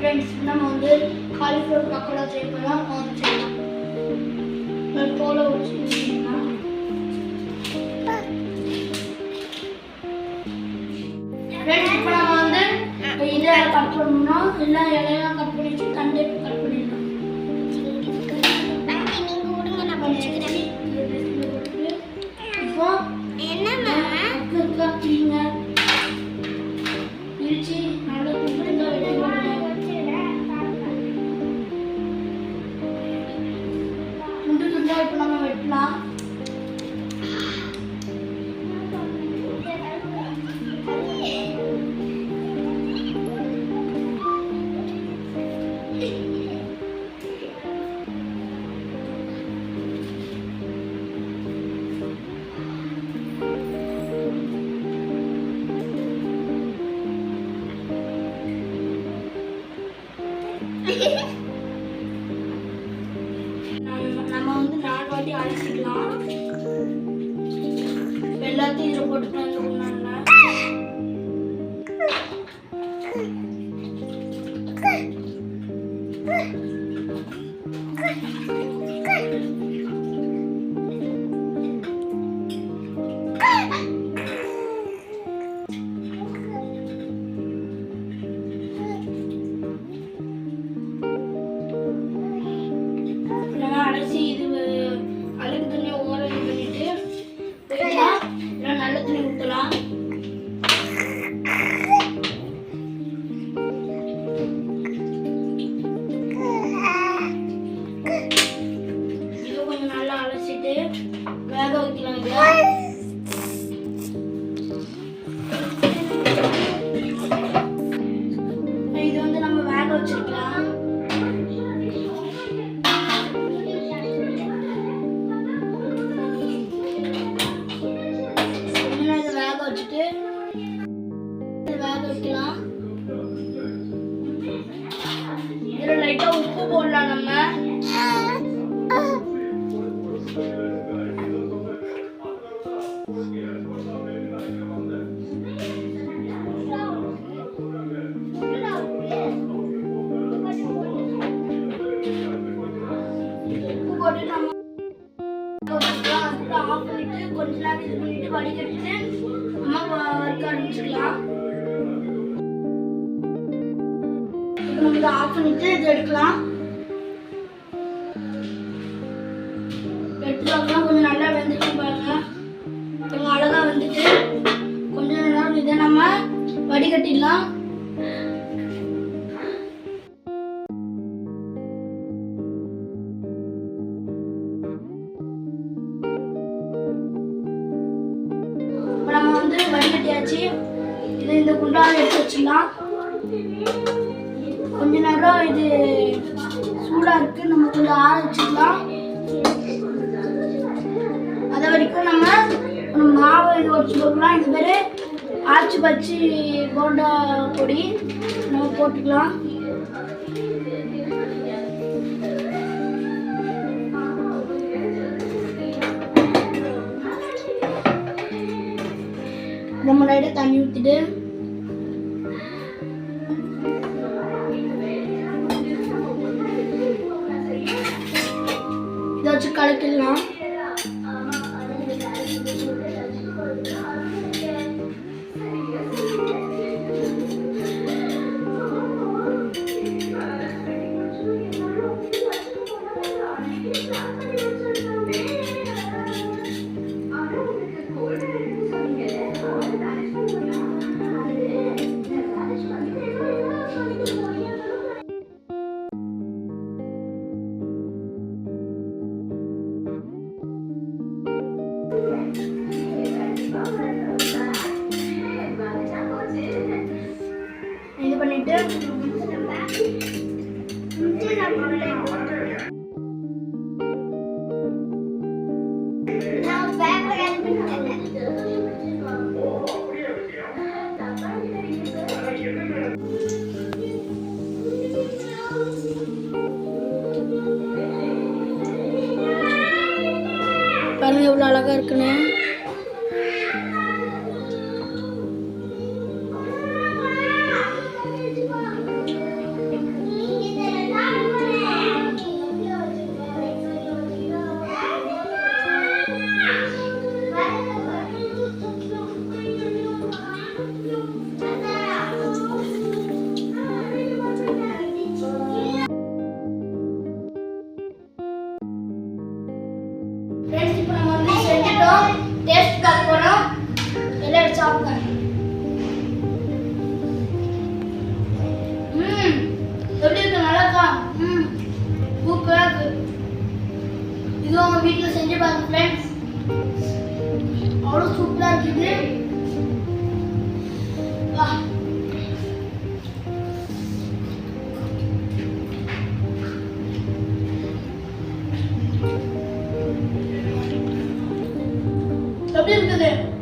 Friends நம்ம வந்து cauliflower pakoda செய்ய போகிறோம் வாங்க செய்யலாம் போல தோலை ஃப்ரெண்ட்ஸ் இப்போ நம்ம வந்து இதை கட் பண்ணணும்னா எல்லா இலையெல்லாம் கட் துண்டு துண்டா இப்போ நம்ம வெட்டலாம் எல்லாத்தையும் இதில் போட்டுக்கலாம் போடலாம் நம்ம. உப்பு கொஞ்ச நேரம் இது பண்ணிட்டு வடிகட்டிட்டு நம்ம ஆரம்பிச்சுக்கலாம். நம்ம ஆஃப் பண்ணிட்டு இது எடுக்கலாம். எடுத்து பார்க்கலாம் கொஞ்சம் நல்லா வெந்துட்டு பாருங்க. கொஞ்சம் அழகா வந்துட்டு கொஞ்சம் நேரம் இதை நம்ம வடிகட்டிடலாம். இப்போ நம்ம வந்து வடிகட்டியாச்சு. இது இந்த குண்டான எடுத்து வச்சிடலாம். கொஞ்ச நேரம் இது சூடாக இருக்கு. நம்ம கொஞ்சம் ஆற வச்சுக்கலாம் இது வச்சு போட்டுக்கலாம் இது பேர் ஆச்சி போண்டா பொடி நம்ம போட்டுக்கலாம். நம்ம லைட்டாக தண்ணி ஊற்றிட்டு இதை வச்சு கலக்கிடலாம். பாருங்க எவ்வளோ அழகாக இருக்குன்னு. 소나기는 와. 옆에 있는